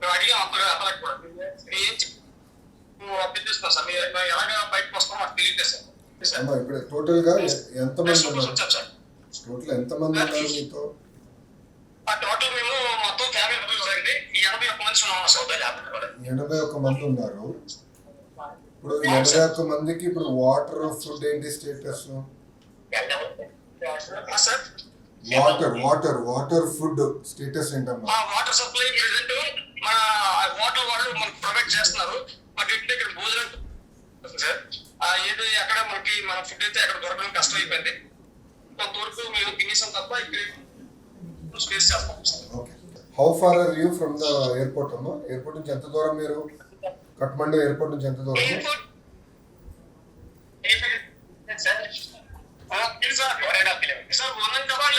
మేము అడిగాం అప్పుడు అతనికి కూడా ఏం అభ్యర్థిస్తున్నావు సార్ మీరు ఎలాగ బయటకు వస్తామో మాకు తెలియదు సార్. సార్. టోటల్గా ఎ- ఎంతమంది నెక్స్ట్ ఉన్నారు? వచ్చాం సార్. టోటల్ ఎంతమంది ఉన్నారు మీతో? ఆ టోటల్ మేము మొత్తం ఫ్యామిలీ అండి. ఎనభై ఒక్క మంది ఉన్నాం కూడా ఎనభై ఒక్క మంది ఉన్నారు. ఇప్పుడు ఎనభై ఒక్క మందికి ఇప్పుడు వాటర్ ఫుడ్ ఏంటి status sir water water water food status ఏంటమ్మా? ఆ వాటర్ సప్లై ప్రెసెంట్ మన వాటర్ వాళ్ళు మనకు ప్రొవైడ్ చేస్తున్నారు. బట్ ఇంటి దగ్గర భోజనం సార్. ఆ ఏది ఎక్కడ మనకి మన ఫుడ్ అయితే అక్కడ దొరకడం కష్టం అయిపోయింది కొంతవరకు మేము తినేసాం తప్ప ఇక్కడ స్పేస్ చేస్తాం okay. How far are you from the airport అమ్మా? ఎయిర్పోర్ట్ నుంచి ఎంత దూరం మీరు? కట్మండు ఎయిర్పోర్ట్ నుంచి ఎంత దూరం? Airport sir.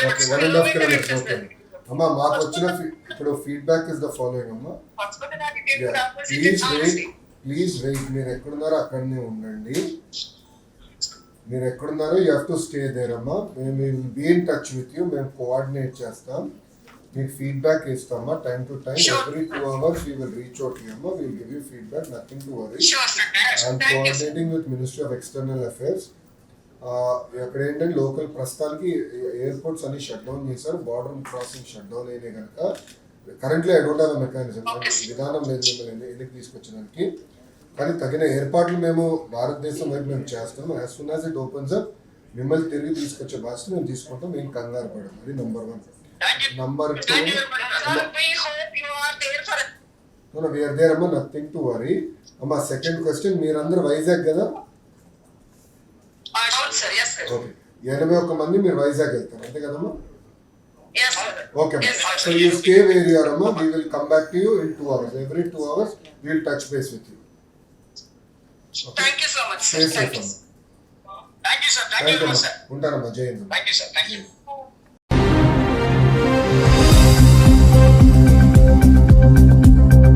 Okay one and half kilometres okay అమ్మా మాకు వచ్చిన ఇప్పుడు ఫీడ్బ్యాక్ ఇస్ ద ఫాలోయింగ్ అమ్మా. ప్లీజ్ వెయిట్ ప్లీజ్ వెయిట్ మీరు ఎక్కడున్నారో అక్కడనే ఉండండి. మీరు ఎక్కడున్నారో you have to stay there అమ్మా. మేము will be in touch with you మేము కోఆర్డినేట్ చేస్తాం. మీకు ఫీడ్బ్యాక్ ఇస్తామా? Time to time. Every two hours we will reach out you అమ్మా. Will give you feedback nothing to worry I'm coordinating with ministry of external affairs ఇక్కడ ఏంటంటే local ప్రస్తుతానికి airports అన్ని shut down చేశారు. Border crossing shut down అయినాయి కనుక currently I don't have mechanism. విధానం లేదు మిమ్మల్ని ఎన్నిక తీసుకొచ్చడానికి కానీ తగిన ఏర్పాట్లు మేము భారతదేశం వైపు మేము చేస్తాం as soon as it opens up మిమ్మల్ని తిరిగి తీసుకొచ్చే బాధ్యత మేము తీసుకుంటాం. మేము కంగారు పడం అది number one number two thank you sir we hope you are there అమ్మా. నథింగ్ టు వరీ అమ్మా సెకండ్ క్వశ్చన్ మీరందరూ వైజాగ్ కదా అవును సార్ ఎస్ సార్ ఓకే. ఎనభై ఒక్క మంది మీరు వైజాగ్ వెళ్తారు. అంతే కదమ్మా? Okay. So you stay where you are అమ్మా. We will come back to you in two hours every two hours will touch base with you okay thank you so much stay sir you you ఉంటానమ్మా. Thank you sir thank you